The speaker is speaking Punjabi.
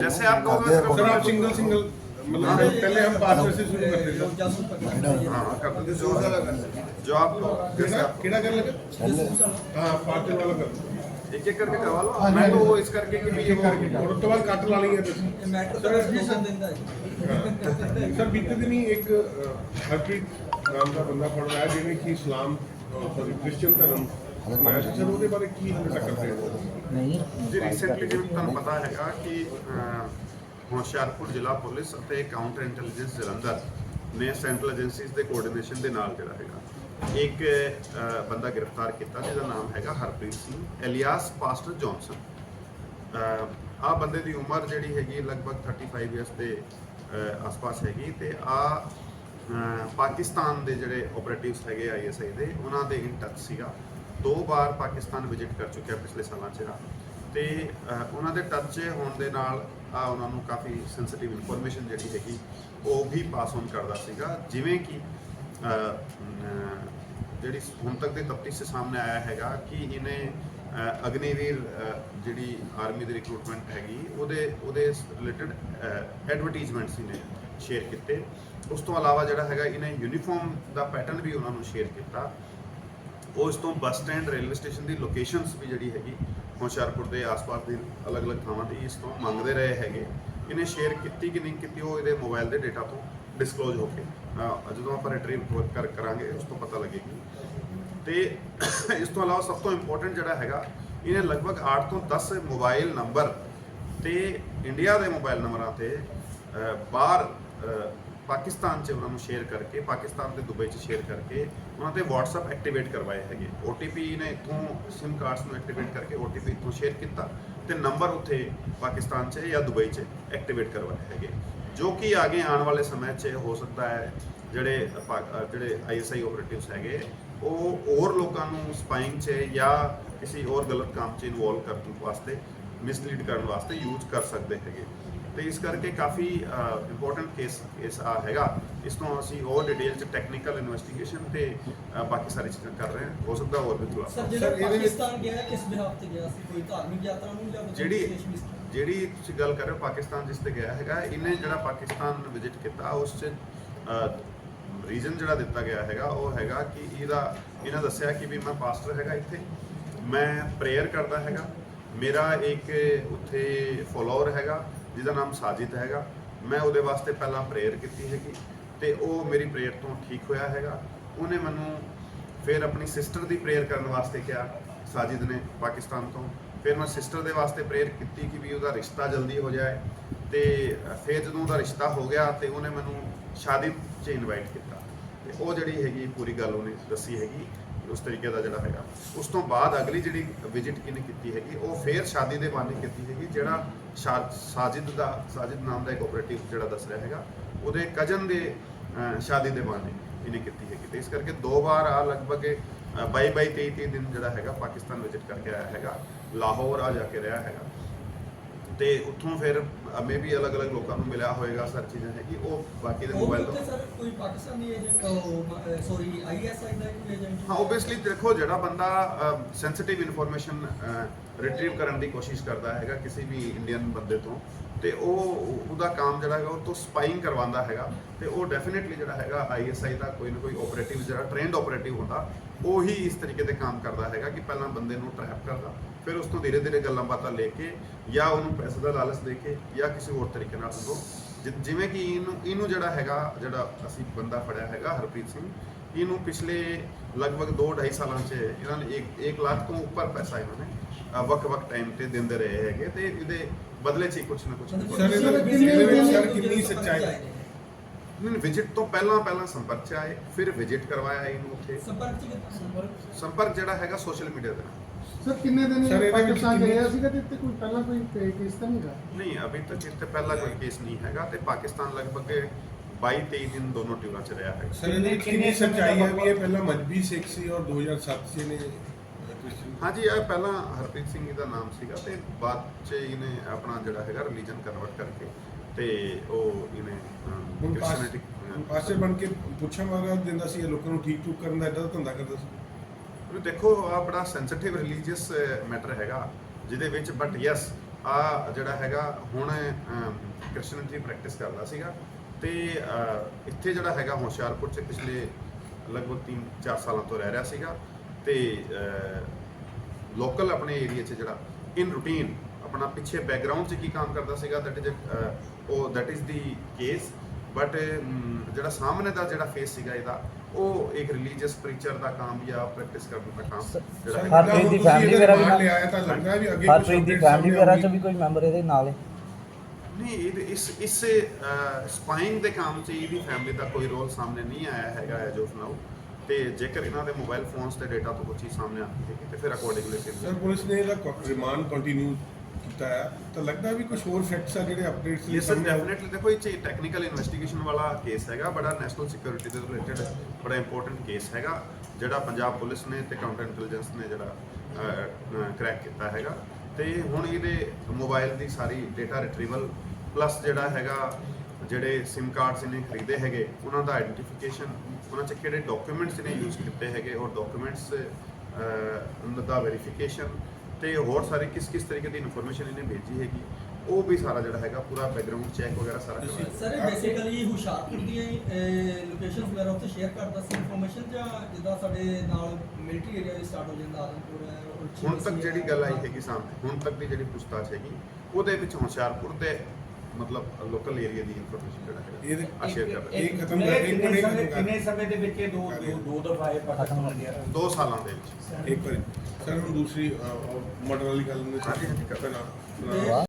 जैसे आप कहोगे सर आप सिंगल सिंगल मतलब, मतलब हाँ, पहले हाँ, हम हाँ, पार्टनर से शुरू करते हैं हाँ करते जो जो आप जैसे किना कर लेते हाँ पार्टनर वाला कर। एक एक करके करवा लो। मैं तो इस करके कि भी करके और तो बाद काट ला लेंगे सर जी सर देता है। सर बीते दिन ही एक हरप्रीत नाम का बंदा पढ़ रहा है जिन्हें कि इस्लाम सॉरी क्रिश्चियन धर्म ਜਿਹਨੇ ਕਿ ਸਰ ਉਹਦੇ ਬਾਰੇ ਕੀ ਹਮਲਾ ਕਰਦੇ ਹੋ ਜੀ ਰੀਸੈਂਟਲੀ ਜਿਵੇਂ ਤੁਹਾਨੂੰ ਪਤਾ ਹੈਗਾ ਕਿ ਅਹ, ਹੁਸ਼ਿਆਰਪੁਰ ਜ਼ਿਲ੍ਹਾ ਪੁਲਿਸ ਅਤੇ ਕਾਊਂਟਰ ਇੰਟੈਲੀਜੈਂਸ ਜਲੰਧਰ ਨੇ ਸੈਂਟਰਲ ਏਜੰਸੀਜ਼ ਦੇ ਕੋਆਰਡੀਨੇਸ਼ਨ ਦੇ ਨਾਲ ਜਿਹੜਾ ਹੈਗਾ ਇੱਕ ਬੰਦਾ ਗ੍ਰਿਫਤਾਰ ਕੀਤਾ ਜਿਹਦਾ ਨਾਮ ਹੈਗਾ Harpreet Singh alias pastor Johnson. ਆ ਬੰਦੇ ਦੀ ਉਮਰ ਜਿਹੜੀ ਹੈਗੀ ਲਗਭਗ 35 ਇਅਰਸ ਦੇ ਆਸ-ਪਾਸ ਹੈਗੀ ਤੇ ਆ ਪਾਕਿਸਤਾਨ ਦੇ ਜਿਹੜੇ ਆਪਰੇਟਿਵਸ ਹੈਗੇ ਆਈਐਸਆਈ ਦੇ ਉਹਨਾਂ ਦੇ ਇਨ ਟੱਚ ਸੀਗਾ। ਦੋ ਵਾਰ ਪਾਕਿਸਤਾਨ ਵਿਜ਼ਿਟ ਕਰ ਚੁੱਕਿਆ ਪਿਛਲੇ ਸਾਲਾਂ 'ਚ ਤੇ ਅਹ, ਉਹਨਾਂ ਦੇ ਟੱਚ ਹੋਣ ਦੇ ਨਾਲ ਆ ਉਹਨਾਂ ਨੂੰ ਕਾਫੀ ਸੈਂਸਿਟਿਵ ਇਨਫੋਰਮੇਸ਼ਨ ਜਿਹੜੀ ਹੈਗੀ ਉਹ ਵੀ ਪਾਸ ਔਨ ਕਰਦਾ ਸੀਗਾ। ਜਿਵੇਂ ਕਿ ਜਿਹੜੀ ਹੁਣ ਤੱਕ ਦੀ ਤਫਤੀਸ਼ ਸਾਹਮਣੇ ਆਇਆ ਹੈਗਾ ਕਿ ਇਹਨੇ ਅਗਨੀਵੀਰ ਜਿਹੜੀ ਆਰਮੀ ਦੀ ਰਿਕਰੂਟਮੈਂਟ ਹੈਗੀ ਉਹਦੇ ਉਹਦੇ ਰਿਲੇਟਡ ਐਡਵਰਟਾਈਜ਼ਮੈਂਟਸ ਇਹਨੇ ਸ਼ੇਅਰ ਕੀਤੇ। ਉਸ ਤੋਂ ਇਲਾਵਾ ਜਿਹੜਾ ਹੈਗਾ ਇਹਨੇ ਯੂਨੀਫਾਰਮ ਦਾ ਪੈਟਰਨ ਵੀ ਉਹਨਾਂ ਨੂੰ ਸ਼ੇਅਰ ਕੀਤਾ। ਉਸ ਤੋਂ ਬੱਸ ਸਟੈਂਡ, ਰੇਲਵੇ ਸਟੇਸ਼ਨ ਦੀ ਲੋਕੇਸ਼ਨਸ ਵੀ ਜਿਹੜੀ ਹੈਗੀ, ਹੁਸ਼ਿਆਰਪੁਰ ਦੇ ਆਸ-ਪਾਸ ਦੀ ਅਲੱਗ-ਅਲੱਗ ਥਾਵਾਂ ਤੇ ਇਸ ਤੋਂ ਮੰਗਦੇ ਰਹੇ ਹੈਗੇ। ਇਹਨੇ ਸ਼ੇਅਰ ਕੀਤੀ ਕਿ ਨਹੀਂ ਕੀਤੀ, ਉਹ ਇਹਦੇ ਮੋਬਾਈਲ ਦੇ ਡਾਟਾ ਤੋਂ ਡਿਸਕਲੋਜ਼ ਹੋ ਕੇ ਜਦੋਂ ਆਪਾਂ ਰਿਟਰੀਵ ਕਰ, ਕਰਾਂਗੇ, ਉਸ ਤੋਂ ਪਤਾ ਲੱਗੇਗੀ। ਤੇ ਇਸ ਤੋਂ ਇਲਾਵਾ ਸਭ ਤੋਂ ਇੰਪੋਰਟੈਂਟ ਜਿਹੜਾ ਹੈਗਾ, ਇਹਨੇ ਲਗਭਗ 8 ਤੋਂ 10 ਮੋਬਾਈਲ ਨੰਬਰ ਤੇ ਇੰਡੀਆ ਦੇ ਮੋਬਾਈਲ ਨੰਬਰਾਂ ਤੇ ਬਾਹਰ ਪਾਕਿਸਤਾਨ 'ਚ ਉਹਨਾਂ ਨੂੰ ਸ਼ੇਅਰ ਕਰਕੇ, ਪਾਕਿਸਤਾਨ ਤੇ ਦੁਬਈ 'ਚ ਸ਼ੇਅਰ ਕਰਕੇ ਉਹਨਾਂ ਤੇ WhatsApp ਐਕਟੀਵੇਟ ਕਰਵਾਏ ਹੈਗੇ। OTP ਨੇ ਇੱਥੋਂ SIM ਕਾਰਡਸ ਨੂੰ ਐਕਟੀਵੇਟ ਕਰਕੇ OTP ਇੱਥੋਂ ਸ਼ੇਅਰ ਕੀਤਾ ਤੇ ਨੰਬਰ ਉੱਥੇ ਪਾਕਿਸਤਾਨ 'ਚ ਜਾਂ ਦੁਬਈ 'ਚ ਐਕਟੀਵੇਟ ਕਰਵਾਏ ਹੈਗੇ। ਜੋ ਕਿ ਅੱਗੇ ਆਉਣ ਵਾਲੇ ਸਮੇਂ 'ਚ ਹੋ ਸਕਦਾ ਹੈ, ਜਿਹੜੇ ਪਾ- ਅਹ ਜਿਹੜੇ ਆਈਐਸਆਈ ਆਪਰੇਟਿਵਸ ਹੈਗੇ, ਉਹ ਹੋਰ ਲੋਕਾਂ ਨੂੰ ਸਪਾਈਂਗ 'ਚ ਜਾਂ ਕਿਸੇ ਹੋਰ ਗਲਤ ਕੰਮ 'ਚ ਇਨਵੋਲਵ ਕਰਨ ਵਾਸਤੇ ਮਿਸਲੀਡ ਕਰਨ ਵਾਸਤੇ ਯੂਜ਼ ਕਰ ਸਕਦੇ ਹੈਗੇ। ਤੇ ਇਸ ਕਰਕੇ ਕਾਫੀ ਇੰਪੋਰਟੈਂਟ ਕੇਸ ਕੇਸ ਆ ਹੈਗਾ। ਇਸ ਤੋਂ ਅਸੀਂ ਹੋਰ ਡਿਟੇਲ 'ਚ ਟੈਕਨੀਕਲ ਇਨਵੈਸਟੀਗੇਸ਼ਨ ਤੇ ਬਾਕੀ ਸਾਰੀ ਚੀਜ਼ਾਂ ਕਰ ਰਹੇ ਹਾਂ। ਹੋ ਸਕਦਾ ਹੋਰ ਵੀ ਖੁਲਾਸਾ ਸਰ ਜਿਹੜਾ ਪਾਕਿਸਤਾਨ ਗਿਆ ਕਿਸ ਬਿਹਾਫ ਤੇ ਗਿਆ? ਸੀ ਕੋਈ ਧਾਰਮਿਕ ਯਾਤਰਾ ਨੂੰ ਜਾਂ ਜਿਹੜੀ? ਜਿਹੜੀ ਤੁਸੀਂ ਗੱਲ ਕਰ ਰਹੇ ਹੋ ਪਾਕਿਸਤਾਨ ਜਿਸ ਤੇ ਗਿਆ ਹੈਗਾ ਇਹਨੇ ਜਿਹੜਾ ਪਾਕਿਸਤਾਨ ਵਿਜ਼ਿਟ ਕੀਤਾ ਉਸ 'ਚ ਰੀਜ਼ਨ ਜਿਹੜਾ ਦਿੱਤਾ ਗਿਆ ਹੈਗਾ ਉਹ ਹੈਗਾ ਕਿ ਇਹਦਾ ਇਹਨਾਂ ਦੱਸਿਆ ਕਿ ਵੀ ਮੈਂ ਪਾਸਟਰ ਹੈਗਾ ਇੱਥੇ। ਮੈਂ ਪ੍ਰੇਅਰ ਕਰਦਾ ਹੈਗਾ। ਮੇਰਾ ਇੱਕ ਉੱਥੇ ਫੋਲੋਅਰ ਹੈਗਾ। ਜਿਹਦਾ ਨਾਮ ਸਾਜਿਦ ਹੈਗਾ। ਮੈਂ ਉਹਦੇ ਵਾਸਤੇ ਪਹਿਲਾਂ ਪ੍ਰੇਅਰ ਕੀਤੀ ਹੈਗੀ ਤੇ ਉਹ ਮੇਰੀ ਪ੍ਰੇਅਰ ਤੋਂ ਠੀਕ ਹੋਇਆ ਹੈਗਾ। ਉਹਨੇ ਮੈਨੂੰ ਫਿਰ ਆਪਣੀ ਸਿਸਟਰ ਦੀ ਪ੍ਰੇਅਰ ਕਰਨ ਵਾਸਤੇ ਕਿਹਾ, ਸਾਜਿਦ ਨੇ ਪਾਕਿਸਤਾਨ ਤੋਂ। ਫਿਰ ਮੈਂ ਸਿਸਟਰ ਦੇ ਵਾਸਤੇ ਪ੍ਰੇਅਰ ਕੀਤੀ ਕਿ ਵੀ ਉਹਦਾ ਰਿਸ਼ਤਾ ਜਲਦੀ ਹੋ ਜਾਏ ਤੇ ਫਿਰ ਜਦੋਂ ਉਹਦਾ ਰਿਸ਼ਤਾ ਹੋ ਗਿਆ ਤੇ ਉਹਨੇ ਮੈਨੂੰ ਸ਼ਾਦੀ 'ਚ ਇਨਵਾਈਟ ਕੀਤਾ। ਤੇ ਉਹ ਜਿਹੜੀ ਹੈਗੀ ਪੂਰੀ ਗੱਲ ਉਹਨੇ ਦੱਸੀ ਹੈਗੀ। ਉਸ ਤਰੀਕੇ ਦਾ ਜਿਹੜਾ ਹੈਗਾ। ਉਸ ਤੋਂ ਬਾਅਦ ਅਗਲੀ ਜਿਹੜੀ ਵਿਜ਼ਿਟ ਕਿਨੇ ਕੀਤੀ ਹੈਗੀ, ਉਹ ਫੇਰ ਸ਼ਾਦੀ ਦੇ ਬਹਾਨੇ ਕੀਤੀ ਹੈਗੀ, ਜਿਹੜਾ ਸ਼ਾ- ਸਾਜਿਦ ਦਾ, ਸਾਜਿਦ ਨਾਮ ਦਾ ਇੱਕ ਆਪਰੇਟਿਵ ਜਿਹੜਾ ਦੱਸ ਰਿਹਾ ਹੈਗਾ, ਉਹਦੇ ਕਜ਼ਨ ਦੇ ਸ਼ਾਦੀ ਦੇ ਬਹਾਨੇ ਇਹਨੇ ਕੀਤੀ ਹੈਗੀ। ਤੇ ਇਸ ਕਰਕੇ ਦੋ ਵਾਰ ਆ ਲਗਭਗ 22 22 23 23 ਦਿਨ ਜਿਹੜਾ ਹੈਗਾ ਪਾਕਿਸਤਾਨ ਵਿਜ਼ਿਟ ਕਰਕੇ ਆਇਆ ਹੈਗਾ, ਲਾਹੌਰ ਆ ਜਾ ਕੇ ਰਿਹਾ ਹੈਗਾ। ਤੇ ਉੱਥੋਂ ਫਿਰ ਮੇ ਵੀ ਅਲੱਗ-ਅਲੱਗ ਲੋਕਾਂ ਨੂੰ ਮਿਲਿਆ ਹੋਏਗਾ ਸਰ ਚੀਜ਼ਾਂ ਹੈਗੀ ਉਹ ਬਾਕੀ ਦੇ ਮੋਬਾਈਲ ਤੋਂ। ਸਰ ਕੋਈ ਪਾਕਿਸਤਾਨੀ ਏਜੰਟ ਸੌਰੀ ਆਈਐਸਆਈ ਦਾ ਕੋਈ ਏਜੰਟ ਹਾਂ ਓਬਵੀਅਸਲੀ ਦੇਖੋ ਜਿਹੜਾ ਬੰਦਾ ਸੈਂਸਿਟਿਵ ਇਨਫੋਰਮੇਸ਼ਨ ਰਿਟਰੀਵ ਕਰਨ ਦੀ ਕੋਸ਼ਿਸ਼ ਕਰਦਾ ਹੈਗਾ ਕਿਸੇ ਵੀ ਇੰਡੀਅਨ ਬੰਦੇ ਤੋਂ ਤੇ ਉਹ ਉਹਦਾ ਕੰਮ ਜਿਹੜਾ ਹੈਗਾ, ਉਹ ਤੋਂ ਸਪਾਈਂਗ ਕਰਵਾਉਂਦਾ ਹੈਗਾ ਤੇ ਉਹ ਡੈਫੀਨਿਟਲੀ ਜਿਹੜਾ ਹੈਗਾ ਆਈਐਸਆਈ ਦਾ ਕੋਈ ਨਾ ਕੋਈ ਆਪਰੇਟਿਵ ਜਿਹੜਾ ਟ੍ਰੇਨਡ ਆਪਰੇਟਿਵ ਹੁੰਦਾ, ਉਹ ਹੀ ਇਸ ਤਰੀਕੇ ਦੇ ਕੰਮ ਕਰਦਾ ਹੈਗਾ ਕਿ ਪਹਿਲਾਂ ਬੰਦੇ ਨੂੰ ਟਰੈਪ ਕਰਦਾ, ਫਿਰ ਉਸ ਤੋਂ ਧੀਰੇ ਧੀਰੇ ਗੱਲਾਂ ਬਾਤਾਂ ਲੈ ਕੇ ਜਾਂ ਉਹਨੂੰ ਪੈਸੇ ਦਾ ਲਾਲਚ ਦੇ ਕੇ ਜਾਂ ਕਿਸੇ ਹੋਰ ਤਰੀਕੇ ਨਾਲ ਉਹਨੂੰ ਜਿ- ਜਿਵੇਂ ਕਿ ਇਹਨੂੰ ਇਹਨੂੰ ਜਿਹੜਾ ਹੈਗਾ, ਜਿਹੜਾ ਅਸੀਂ ਬੰਦਾ ਫੜਿਆ ਹੈਗਾ ਹਰਪ੍ਰੀਤ ਸਿੰਘ, ਇਹਨੂੰ ਪਿਛਲੇ ਲਗਭਗ 2.5 ਸਾਲਾਂ 'ਚ ਇਹਨਾਂ ਨੇ 1 ਲੱਖ ਤੋਂ ਉੱਪਰ ਪੈਸਾ ਇਹਨਾਂ ਨੇ ਵੱਖ-ਵੱਖ ਟਾਈਮ ਤੇ ਦਿੰਦੇ ਰਹੇ ਹੈਗੇ ਤੇ ਇਹਦੇ ਬਦਲੇ 'ਚ ਹੀ ਕੁਝ ਨਾ ਕੁਝ ਸਰ ਇਹਦੇ ਵਿੱਚ ਇਹਦੇ ਵਿੱਚ ਸਰ ਕਿੰਨੀ ਸੱਚਾਈ ਹੈ ਨਹੀਂ ਵਿਜ਼ਿਟ ਤੋਂ ਪਹਿਲਾਂ ਪਹਿਲਾਂ ਸੰਪਰਕ 'ਚ ਆਏ ਫਿਰ ਵਿਜ਼ਿਟ ਕਰਵਾਇਆ ਇਹਨੂੰ ਉੱਥੇ। ਸੰਪਰਕ ਚ ਕਿੱਥੇ ਸੰਪਰਕ ਸੰਪਰਕ ਜਿਹੜਾ ਹੈਗਾ ਸੋਸ਼ਲ ਮੀਡੀਆ ਨਾਲ ਸਰ ਕਿੰਨੇ ਦਿਨ ਪਾਕਿਸਤਾਨ ਗਿਆ ਸੀਗਾ ਤੇ ਇੱਥੇ ਕੋਈ ਪਹਿਲਾਂ ਕੋਈ ਕੇਸ ਤਾਂ ਨਹੀਂ ਗਾ ਨਹੀਂ ਅਭੀ ਤੱਕ ਇੱਥੇ ਪਹਿਲਾਂ ਕੋਈ ਕੇਸ ਨਹੀਂ ਹੈਗਾ ਤੇ ਪਾਕਿਸਤਾਨ ਲਗਭਗ 22 23 ਦਿਨ ਦੋਨੋਂ ਟਿਊਰਾਂ 'ਚ ਰਿਹਾ ਹੈਗਾ। ਸਰ ਇਹਦੇ ਕਿੰਨੀ ਸੱਚਾਈ ਹੈ ਵੀ ਇਹ ਪਹਿਲਾਂ ਮਜਬੀ ਸਿੱਖ ਸੀ ਔਰ 2007 ਚ ਇਹਨੇ ਕ੍ਰਿਸਚੀਅਨ ਹਾਂਜੀ ਇਹ ਪਹਿਲਾਂ ਹਰਪ੍ਰੀਤ ਸਿੰਘ ਜੀ ਦਾ ਨਾਮ ਸੀਗਾ ਤੇ ਬਾਅਦ 'ਚ ਇਹਨੇ ਆਪਣਾ ਜਿਹੜਾ ਹੈਗਾ ਰਿਲੀਜਨ ਕਨਵਰਟ ਕਰਕੇ ਤੇ ਉਹ ਇਹਨੇ ਪਾਸ ਕ੍ਰਿਸਚੀਅਨਿਟੀ ਹੁਣ ਪਾਸੇ ਬਣ ਕੇ ਪੁੱਛਣ ਵਾਲਾ ਦਿੰਦਾ ਸੀ ਇਹ ਲੋਕਾਂ ਨੂੰ ਠੀਕ ਠੂਕ ਕਰਨ ਦਾ ਏਦਾਂ ਦਾ ਧੰਦਾ ਕਰਦਾ ਸੀ। ਦੇਖੋ ਆ ਬੜਾ ਸੈਂਸਿਟਿਵ ਰਿਲੀਜੀਅਸ ਮੈਟਰ ਹੈਗਾ ਜਿਹਦੇ ਵਿੱਚ ਬਟ ਯੈਸ ਆ ਜਿਹੜਾ ਹੈਗਾ ਹੁਣ ਕ੍ਰਿਸ਼ਨ ਦੀ ਪ੍ਰੈਕਟਿਸ ਕਰਦਾ ਸੀਗਾ ਤੇ ਇੱਥੇ ਜਿਹੜਾ ਹੈਗਾ ਹੁਸ਼ਿਆਰਪੁਰ ਚ ਪਿਛਲੇ ਲਗਭਗ 3-4 ਸਾਲਾਂ ਤੋਂ ਰਹਿ ਰਿਹਾ ਸੀਗਾ। ਤੇ ਲੋਕਲ ਆਪਣੇ ਏਰੀਆ 'ਚ ਜਿਹੜਾ ਇਨ ਰੂਟੀਨ ਆਪਣਾ ਪਿੱਛੇ ਬੈਕਗ੍ਰਾਉਂਡ 'ਚ ਕੀ ਕੰਮ ਕਰਦਾ ਸੀਗਾ ਦੈਟ ਇਜ਼ ਉਹ that is the case but ਜਿਹੜਾ ਸਾਹਮਣੇ ਦਾ ਜਿਹੜਾ ਫੇਸ ਸੀਗਾ ਇਹਦਾ ਉਹ ਇੱਕ ਰਿਲੀਜੀਅਸ ਪ੍ਰੀਚਰ ਦਾ ਕੰਮ ਜਾਂ ਪ੍ਰੈਕਟਿਸ ਕਰਨ ਦਾ ਕੰਮ ਜਿਹੜਾ ਹੈਗਾ ਹਰਪ੍ਰੀਤ ਦੀ family ਵਗੈਰਾ ਵੀ ਨਾਲ- ਹੈ ਤਾਂ ਲੱਗਦਾ ਹੈ ਵੀ ਅੱਗੇ ਹਰਪ੍ਰੀਤ ਦੀ ਫੈਮਿਲੀ ਵਗੈਰਾ ਚ। ਵੀ ਕੋਈ ਮੈਂਬਰ ਇਹਦੇ ਨਾਲ ਹੈ ਨਹੀਂ ਇਹਦੇ- ਇਸ ਇਸ ਸਪਾਈਂਗ ਦੇ ਕੰਮ 'ਚ ਇਹਦੀ ਫੈਮਿਲੀ ਦਾ ਕੋਈ ਰੋਲ ਸਾਹਮਣੇ ਨਹੀਂ ਆਇਆ ਹੈਗਾ ਐਜ ਆਫ ਨਾਓ ਤੇ ਜੇਕਰ ਇਹਨਾਂ ਦੇ ਮੋਬਾਈਲ ਫੋਨਸ ਤੇ ਡਾਟਾ ਤੋਂ ਕੋਈ ਚੀਜ਼ ਸਾਹਮਣੇ ਆਉਂਦੀ ਹੈ ਤੇ ਫਿਰ ਅਕੋਰਡਿੰਗਲੀ ਸਰ ਪੁਲਿਸ ਨੇ ਇਹਦਾ ਰਿਮਾਂਡ ਕੰਟੀਨਿਊ ਕੀਤਾ ਹੈ। ਤਾਂ ਲੱਗਦਾ ਵੀ ਕੁਝ ਹੋਰ ਫੈਕਟਸ ਆ ਜਿਹੜੇ ਅਪਡੇਟਸ ਯੈਸ ਸਰ ਡੈਫੀਨਿਟਲੀ ਦੇਖੋ ਇਹ ਚ ਟੈਕਨੀਕਲ ਇਨਵੈਸਟੀਗੇਸ਼ਨ ਵਾਲਾ ਕੇਸ ਹੈਗਾ ਬੜਾ ਨੈਸ਼ਨਲ ਸਿਕਿਉਰਿਟੀ ਦੇ ਰਿਲੇਟਡ ਬੜਾ ਇੰਪੋਰਟੈਂਟ ਕੇਸ ਹੈਗਾ ਜਿਹੜਾ ਪੰਜਾਬ ਪੁਲਿਸ ਨੇ ਤੇ ਕਾਊਂਟਰ ਇੰਟੈਲੀਜੈਂਸ ਨੇ ਜਿਹੜਾ ਕ੍ਰੈਕ ਕੀਤਾ ਹੈਗਾ। ਤੇ ਹੁਣ ਇਹਦੇ ਮੋਬਾਈਲ ਦੀ ਸਾਰੀ ਡਾਟਾ ਰਿਟਰੀਵਲ ਪਲੱਸ ਜਿਹੜਾ ਹੈਗਾ ਜਿਹੜੇ SIM ਕਾਰਡਸ ਇਹਨੇ ਖਰੀਦੇ ਹੈਗੇ ਉਹਨਾਂ ਦਾ ਆਈਡੈਂਟੀਫਿਕੇਸ਼ਨ ਉਹਨਾਂ ਚ ਕਿਹੜੇ ਡਾਕੂਮੈਂਟਸ ਇਹਨੇ ਯੂਜ਼ ਕੀਤੇ ਹੈਗੇ ਔਰ ਡਾਕੂਮੈਂਟਸ ਦਾ ਵੈਰੀਫਿਕੇਸ਼ਨ ਤੇ ਹੋਰ ਸਾਰੀ ਕਿਸ ਕਿਸ ਤਰੀਕੇ ਦੀ ਇਨਫੋਰਮੇਸ਼ਨ ਇਹਨੇ ਭੇਜੀ ਹੈਗੀ ਉਹ ਵੀ ਸਾਰਾ ਜਿਹੜਾ ਹੈਗਾ ਪੂਰਾ ਬੈਕਗ੍ਰਾਉਂਡ ਚੈੱਕ ਵਗੈਰਾ ਸਾਰਾ ਕਰਵਾਇਆ ਸਰ ਬੇਸਿਕਲੀ ਹੁਸ਼ਿਆਰਪੁਰ ਦੀਆਂ ਲੋਕੇਸ਼ਨਸ ਵਗੈਰਾ ਉੱਤੇ ਸ਼ੇਅਰ ਕਰਦਾ ਸੀ ਇਨਫੋਰਮੇਸ਼ਨ ਜਾਂ ਜਿੱਦਾਂ ਸਾਡੇ ਨਾਲ ਮਿਲਟਰੀ ਏਰੀਆ ਵੀ ਸਟਾਰਟ ਹੋ ਜਾਂਦਾ ਆਦਮਪੁਰ ਹੈ ਹੁਣ ਤੱਕ ਜਿਹੜੀ ਗੱਲ ਆਈ ਹੈਗੀ ਸਾਹਮਣੇ ਹੁਣ ਤੱਕ ਦੀ ਜਿਹੜੀ ਪੁੱਛਤਾਛ ਹੈਗੀ ਉਹਦੇ ਵਿੱਚ ਹੁਸ਼ਿਆਰਪੁਰ ਦੇ ਮਤਲਬ ਲੋਕਲ ਏਰੀਆ ਦੀ ਇਨਫੋਰਮੇਸ਼ਨ ਜਿਹੜਾ ਹੈਗਾ ਇਹਦੇ ਆ ਸ਼ੇਅਰ ਕਰ ਰਹੇ ਇਹ ਖਤਮ ਕਰ ਇੱਕ ਮਿੰਟ ਕਿੰਨੇ ਸਮੇਂ ਕਰ ਕਿੰਨੇ ਸਮੇਂ ਦੇ ਵਿੱਚ ਇਹ ਦੋ ਦੋ ਦੋ ਦਫਾ ਇਹ ਪਤਾ ਖਤਮ ਹੋ ਗਿਆ? ਦੋ ਸਾਲਾਂ ਦੇ ਵਿੱਚ। ਇੱਕ ਵਾਰੀ। ਸਰ ਹੁਣ ਦੂਸਰੀ ਮਰਡਰ ਵਾਲੀ ਗੱਲ ਨੇ ਹਾਂਜੀ, ਹਾਂਜੀ, ਕਰੋ। ਪਹਿਲਾਂ ਤੇ